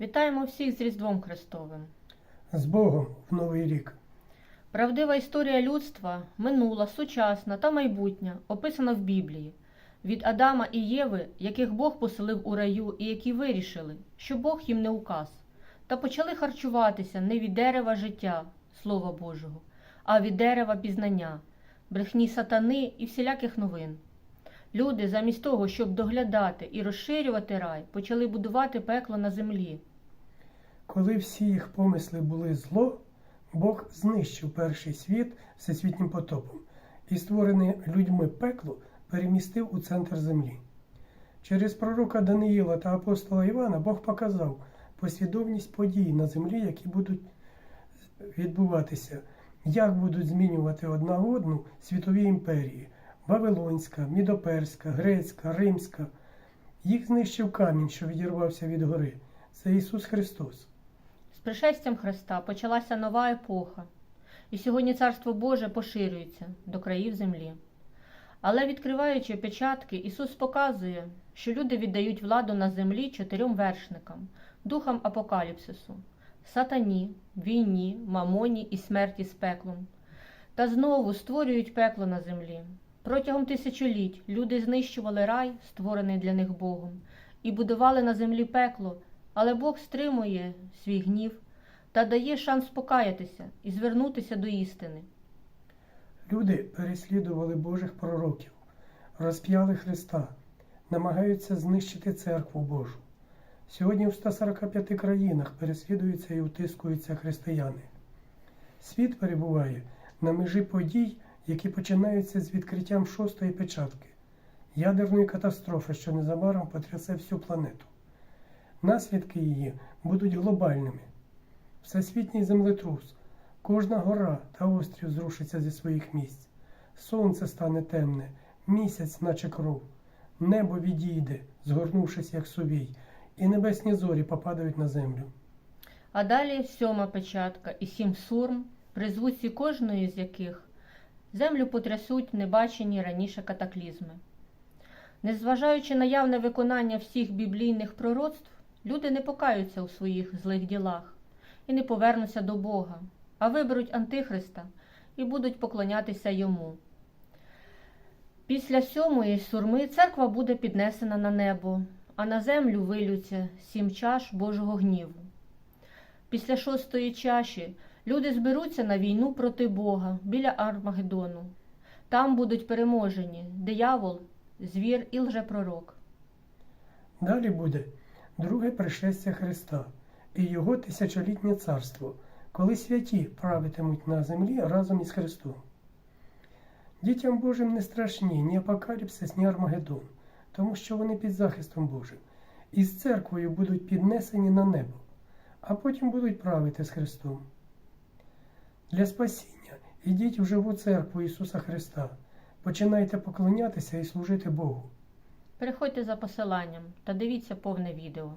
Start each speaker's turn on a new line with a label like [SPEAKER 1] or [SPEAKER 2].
[SPEAKER 1] Вітаємо всіх з Різдвом Христовим.
[SPEAKER 2] З Богом в Новий рік.
[SPEAKER 1] Правдива історія людства, минула, сучасна та майбутня, описана в Біблії. Від Адама і Єви, яких Бог поселив у раю і які вирішили, що Бог їм не указ, та почали харчуватися не від дерева життя, Слова Божого, а від дерева пізнання, брехні сатани і всіляких новин. Люди, замість того, щоб доглядати і розширювати рай, почали будувати пекло на землі.
[SPEAKER 2] Коли всі їх помисли були зло, Бог знищив перший світ всесвітнім потопом і створене людьми пекло перемістив у центр землі. Через пророка Даниїла та апостола Івана Бог показав послідовність подій на землі, які будуть відбуватися, як будуть змінювати одна одну світові імперії Вавилонська, Мідоперська, Грецька, Римська. Їх знищив камінь, що відірвався від гори. Це Ісус Христос.
[SPEAKER 1] З пришестям Христа почалася нова епоха, і сьогодні Царство Боже поширюється до країв землі. Але відкриваючи печатки, Ісус показує, що люди віддають владу на землі чотирьом вершникам, духам апокаліпсису, сатані, війні, мамоні і смерті з пеклом. Та знову створюють пекло на землі. Протягом тисячоліть люди знищували рай, створений для них Богом, і будували на землі пекло, але Бог стримує свій гнів та дає шанс покаятися і звернутися до істини.
[SPEAKER 2] Люди переслідували Божих пророків, розп'яли Христа, намагаються знищити церкву Божу. Сьогодні в 145 країнах переслідуються і утискуються християни. Світ перебуває на межі подій, які починаються з відкриттям шостої печатки, ядерної катастрофи, що незабаром потрясе всю планету. Наслідки її будуть глобальними. Всесвітній землетрус, кожна гора та острів зрушиться зі своїх місць. Сонце стане темне, місяць, наче кров, небо відійде, згорнувшись як сувій, і небесні зорі попадають на землю.
[SPEAKER 1] А далі сьома печатка і сім сурм, при звуці кожної з яких землю потрясуть небачені раніше катаклізми. Незважаючи на явне виконання всіх біблійних пророцтв, люди не покаються у своїх злих ділах і не повернуться до Бога, а виберуть Антихриста і будуть поклонятися йому. Після сьомої сурми церква буде піднесена на небо, а на землю вилються сім чаш Божого гніву. Після шостої чаші люди зберуться на війну проти Бога біля Армагеддону. Там будуть переможені диявол, звір і лжепророк.
[SPEAKER 2] Далі буде друге пришестя Христа і його тисячолітнє царство, коли святі правитимуть на землі разом із Христом. Дітям Божим не страшні ні апокаліпсис, ні Армагеддон, тому що вони під захистом Божим, і з церквою будуть піднесені на небо, а потім будуть правити з Христом. Для спасіння ідіть в живу церкву Ісуса Христа, починайте поклонятися і служити Богу.
[SPEAKER 1] Переходьте за посиланням та дивіться повне відео.